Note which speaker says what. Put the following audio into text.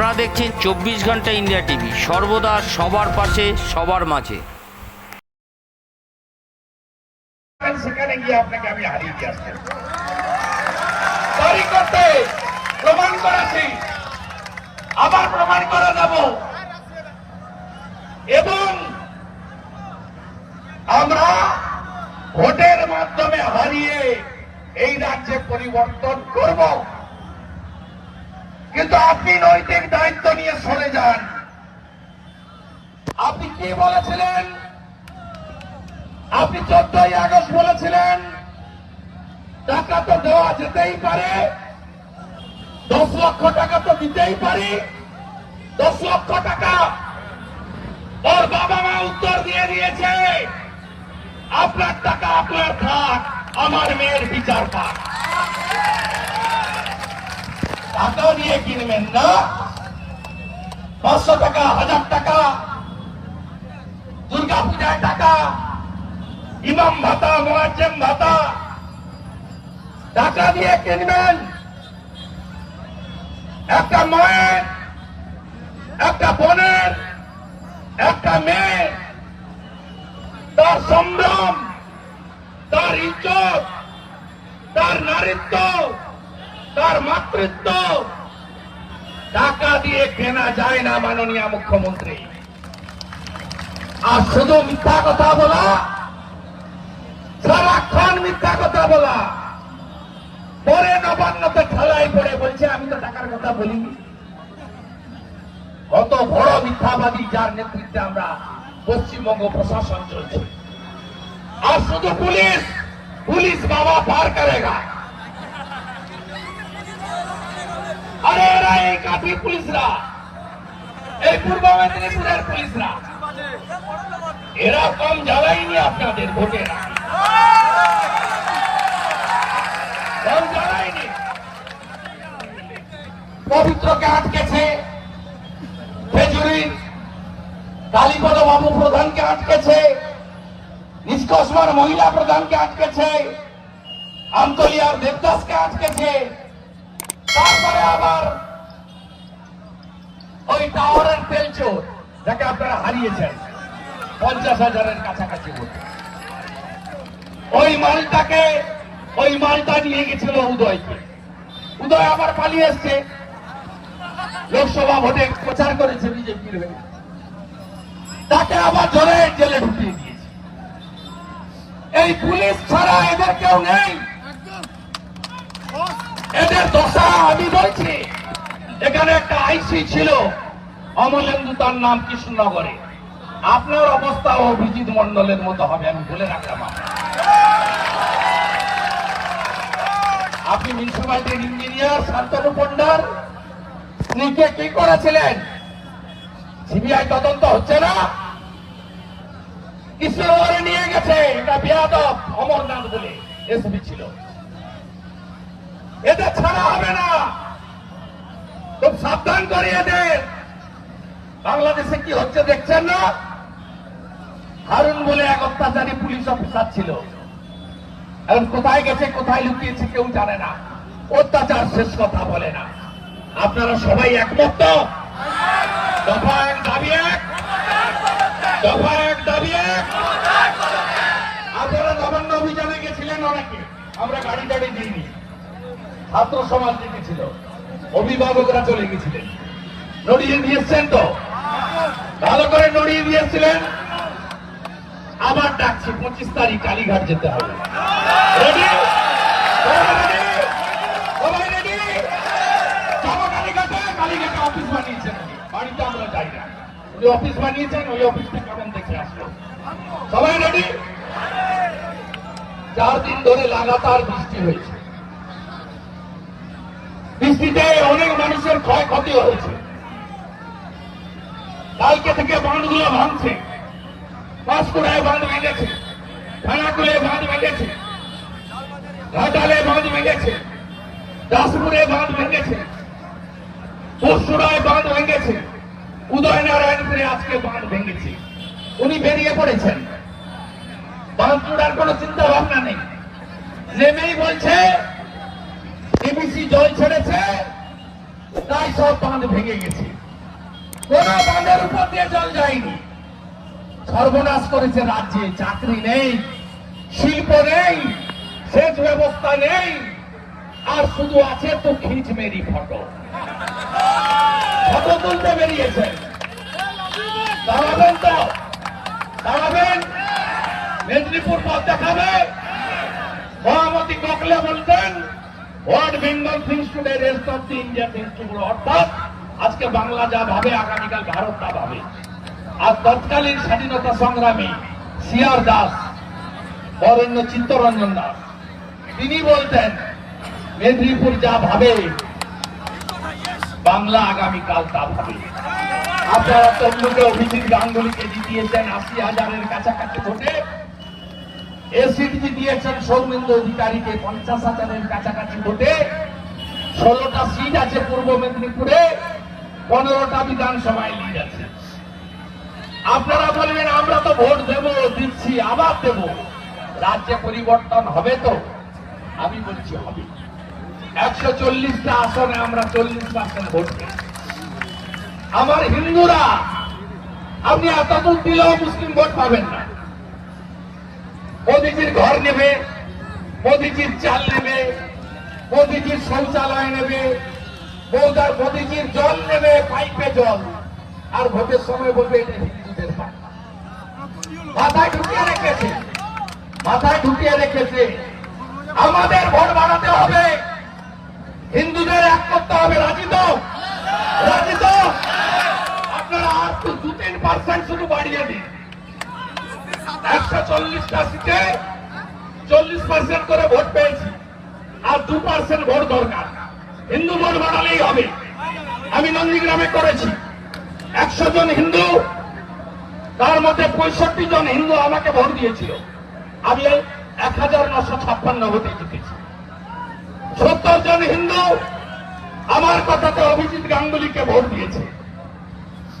Speaker 1: আপনারা দেখছেন চব্বিশ ঘণ্টা ইন্ডিয়া টিভি। সর্বদা সবার পাশে, সবার মাঝে।
Speaker 2: আবার প্রমাণ করে দেব। এবং আমরা ভোটের মাধ্যমে হারিয়ে এই রাজ্যে পরিবর্তন করব। আপনি নৈতিক দায়িত্ব নিয়ে সরে যান। আপনি কি বলেছিলেন? আপনি চোদ্দই আগস্ট বলেছিলেন, টাকা তো দেওয়া যেতেই পারে, দশ লক্ষ টাকা তো দিতেই পারি, দশ লক্ষ টাকা ওর বাবা মা উত্তর দিয়ে দিয়েছে, আপনার টাকা আপনার থাক আমার মেয়ের বিচার পাক। টাকা দিয়ে কিনবেন না। পাঁচশো টাকা, হাজার টাকা দুর্গা পূজায় টাকা, ইমাম ভাতা, মোয়াজ্জেম ভাতা, টাকা দিয়ে কিনবেন। একটা মায়ের, একটা বোনের, একটা মেয়ে তার সম্ভ্রম, তার ইজ্জত, তার নারীত্ব, তার মাতৃত্ব টাকা দিয়ে কেনা যায় না মাননীয় মুখ্যমন্ত্রী। আর শুধু মিথ্যা কথা বলা, সারাক্ষণ মিথ্যা কথা বলা। পরে নবান্নতে ঠেলাই পড়ে বলছে, আমি তো টাকার কথা বলিনি। কত বড় মিথ্যাবাদী যার নেতৃত্বে আমরা পশ্চিমবঙ্গ প্রশাসন চলছে। আর শুধু পুলিশ পুলিশ বাবা পার করেগা। এরা এই কাঠি পুলিশরা। এই পূর্ব মেদিনীপুরের পুলিশরা। এরা কম জ্বালায়নি আপনাদের ভোটের পবিত্রকে আটকেছে খেজুরি কালীপদ বাবু প্রধানকে আটকেছে নিষ্কসমার মহিলা প্রধানকে আটকেছে আমতলিয়ার দেবদাসকে আটকেছে তারপরে আবার ওই টাওয়ারের তেল চোর, যাকে আপনারা হারিয়েছেন, পঞ্চাশ হাজারের কাছাকাছি ভোট। ওই মালটাকে, ওই মালটা নিয়ে গেছিল উদয়কে। উদয় আবার পালিয়ে এসছে। লোকসভা ভোটে প্রচার করেছে বিজেপির হয়ে। তাকে আবার জোরে জেলে ঢুকিয়ে দিয়েছে। এই পুলিশ ছাড়া এদের কেউ নেই। এদের দশা আমি বলছি। এখানে একটা আইসি ছিল, অমলেন্দু, তার নাম কৃষ্ণনগরে। আপনার অবস্থা অভিজিৎ মন্ডলের মতো হবে, আমি বলে রাখলাম আপনি মিউনিসিপালিটির ইঞ্জিনিয়ার, শান্তনু পন্ডার স্ত্রীকে কি করেছিলেন? সিবিআই তদন্ত হচ্ছে না? কৃষ্ণনগরে নিয়ে গেছে, এটা বিয়াদব অমরনাথ বলে এসবি ছিল। এদের ছাড়া হবে না। খুব সাবধান করে এদের। বাংলাদেশে কি হচ্ছে দেখছেন না? হারুন বলে এক অত্যাচারী পুলিশ অফিসার ছিল। এখন কোথায় গেছে, কোথায় লুকিয়েছে কেউ জানে না। অত্যাচার শেষ কথা বলে না। আপনারা সবাই একমত তো? দফা এক, দাবি এক। দফা এক, দাবি এক। আপনারা নবান্ন অভিযানে গেছিলেন অনেকে। আমরা গাড়ি টাড়ি দিইনি। ছাত্র সমাজ দেখেছিল অভিভাবকরা চলে গেছিলেন। নড়িয়ে দিয়েছেন তো। ভালো করে নড়িয়ে দিয়েছিলেন। আবার ডাকছি, পঁচিশ তারিখ কালীঘাট যেতে হবে। আমরা না। অফিস বানিয়েছেন, ওই দেখে চার দিন ধরে লাগাতার বৃষ্টি হয়েছে। বৃষ্টিতে অনেক মানুষের ক্ষয়ক্ষতি হয়েছে। কালকে থেকে বাঁধগুলো ভাঙছে। পাঁশকুড়ায় বাঁধ ভেঙেছে। খানাকুলে বাঁধ ভেঙেছে। ঘাটালে বাঁধ ভেঙেছে। দাসপুরে বাঁধ ভেঙেছে। পরশুরায় বাঁধ ভেঙেছে। উদয়নারায়ণপুরে আজকে বাঁধ ভেঙেছে। উনি বেরিয়ে পড়েছেন। বাঁধ চূড়ার কোনো চিন্তা ভাবনা নেই। নেমেই বলছে জল ছেড়েছে, তাই সব বাঁধ ভেঙে গেছে। কোন বাঁধের উপর দিয়ে জল যায়নি। সর্বনাশ করেছে রাজ্যে, চাকরি নেই, শিল্প নেই, সেচ ব্যবস্থা নেই, আর শুধু আছে তো খিচ মেরি ফটো। ফটো তুলতে বেরিয়েছেন দাঁড়াবেন তো, দাঁড়াবেন। মেদিনীপুর পথ দেখাবে। মহামতি গোখলে বলতেন what Bengal thinks today rest of the India thinks today অর্থাৎ আজকে বাংলা যা ভাবে, আগামীকাল ভারত তা ভাবে। আর তৎকালীন স্বাধীনতা সংগ্রামী সিআর দাস, বরেণ্য চিত্তরঞ্জন দাস, তিনি বলতেন, মেদিনীপুর যা ভাবে, বাংলা আগামীকাল তা ভাবে। আপনারা তমলুকে অভিজিৎ গাঙ্গুলিকে জিতিয়েছেন আশি হাজারের কাছাকাছি ভোটে। এসিড জিতিয়েছেন সৌমেন্দ্র অধিকারীকে পঞ্চাশ হাজারের কাছাকাছি ভোটে, ষোলোটা সিট আছে পূর্ব মেদিনীপুরে, পনেরোটা বিধানসভায় লিড আছে। আপনারা বলবেন, আমরা তো ভোট দেব, দিচ্ছি, আবার দেব। রাজ্যে পরিবর্তন হবে তো? আমি বলছি হবে। একশো চল্লিশটা আসনে আমরা চল্লিশ পার্সেন্ট ভোট আমার হিন্দুরা, আপনি এতদূর দিলেও মুসলিম ভোট পাবেন না। মোদিজির ঘর নেবে, মোদিজির চাল নেবে, মোদিজির শৌচালয় নেবে বৌদার মোদিজির জল নেবে, পাইপে জল। আর ভোটের সময় বলবে মাথায় ঢুকিয়ে রেখেছে। মাথায় ঢুকিয়ে রেখেছে। আমাদের ভোট বাড়াতে হবে। হিন্দুদের এক করতে হবে, রাজি চল্লিশটা সিটে চল্লিশ পার্সেন্ট করে ভোট পেয়েছি। আর দু পার্সেন্ট ভোট দরকার। হিন্দু ভোট বাড়ালেই হবে। আমি নন্দীগ্রামে করেছি। একশো জন হিন্দু, তার মধ্যে পঁয়ষট্টি জন হিন্দু আমাকে ভোট দিয়েছিল। আমি এক হাজার নশো ছাপ্পান্ন ভোটে জিতেছি। সত্তর জন হিন্দু আমার কথাতে অভিজিৎ গাঙ্গুলিকে ভোট দিয়েছে।